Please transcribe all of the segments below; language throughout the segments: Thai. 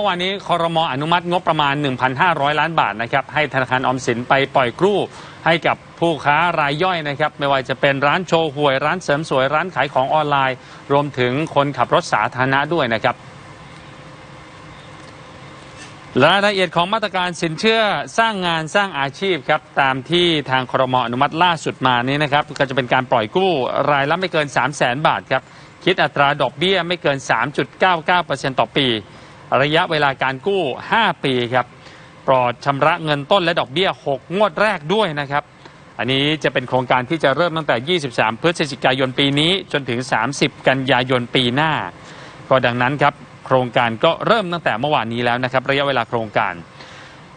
เมื่อวานนี้คอรมออนุมัติงบประมาณ 1,500 ล้านบาทนะครับให้ธนาคารออมสินไปปล่อยกู้ให้กับผู้ค้ารายย่อยนะครับไม่ว่าจะเป็นร้านโชว์หวยร้านเสริมสวยร้านขายของออนไลน์ รวมถึงคนขับรถสาธารณะด้วยนะครับรายละเอียดของมาตรการสินเชื่อสร้างงานสร้างอาชีพครับตามที่ทางครมอนุมัติล่าสุดมานี้นะครับก็จะเป็นการปล่อยกู้รายละไม่เกิน 3 0 0แสนบาทครับคิดอัตราดอกเบี้ยไม่เกิน 3.99%ต่อปี ระยะเวลาการกู้ 5 ปีครับปลอดชำระเงินต้นและดอกเบี้ย 6 งวดแรกด้วยนะครับ อันนี้จะเป็นโครงการที่จะเริ่มตั้งแต่ 23 พฤศจิกายนปีนี้จนถึง 30 กันยายนปีหน้า ก็ดังนั้นครับโครงการก็เริ่มตั้งแต่เมื่อวานนี้แล้วนะครับ ระยะเวลาโครงการ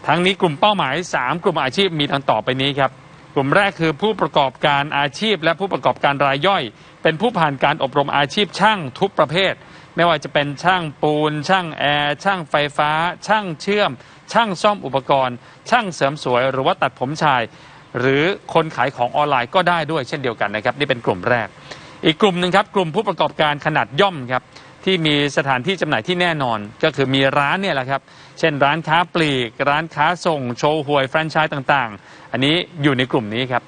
ทั้งนี้กลุ่มเป้าหมาย 3 กลุ่มอาชีพมีดังต่อไปนี้ครับกลุ่มแรกคือผู้ประกอบการอาชีพ และผู้ประกอบการรายย่อย เป็นผู้ผ่านการอบรมอาชีพช่างทุกประเภท ไม่ว่าจะเป็นช่างปูน ช่างแอร์ ช่างไฟฟ้า ช่างเชื่อม ช่างซ่อมอุปกรณ์ ช่างเสริมสวย หรือว่าตัดผมชาย หรือคนขายของออนไลน์ก็ได้ด้วยเช่นเดียวกันนะครับนี่เป็นกลุ่มแรก อีกกลุ่มหนึ่งครับกลุ่มผู้ประกอบการขนาดย่อมครับที่มีสถานที่จำหน่ายที่แน่นอน ก็คือมีร้านเนี่ยแหละครับ เช่นร้านค้าปลีก ร้านค้าส่ง โชว์หวยแฟรนไชส์ต่างๆ อันนี้อยู่ในกลุ่มนี้ครับ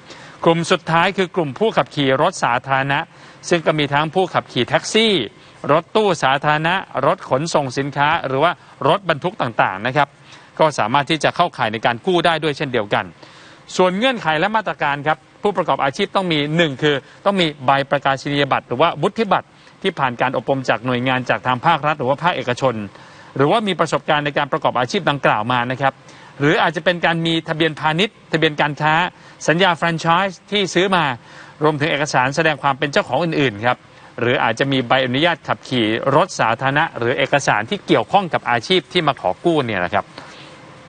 กลุ่มสุดท้ายคือกลุ่มผู้ขับขี่รถสาธารณะ ซึ่งก็มีทั้งผู้ขับขี่แท็กซี่ รถตู้สาธารณะ รถขนส่งสินค้า หรือว่ารถบรรทุกต่างๆนะครับ ก็สามารถที่จะเข้าข่ายในการกู้ได้ด้วยเช่นเดียวกัน ส่วนเงื่อนไขและมาตรการครับผู้ประกอบอาชีพต้องมีหนึ่งคือ ต้องมีใบประกาศนียบัตร หรือว่าวุฒิบัตรที่ผ่านการอบรมจากหน่วยงานจากทางภาครัฐ หรือว่าภาคเอกชน หรือว่ามีประสบการณ์ในการประกอบอาชีพดังกล่าวมานะครับหรืออาจจะเป็นการมีทะเบียนพาณิชย์ ทะเบียนการค้า สัญญาแฟรนไชส์ที่ซื้อมา รวมถึงเอกสารแสดงความเป็นเจ้าของอื่นๆครับ หรืออาจจะมีใบอนุญาตขับขี่รถสาธารณะ หรือเอกสารที่เกี่ยวข้องกับอาชีพที่มาขอกู้เนี่ยนะครับ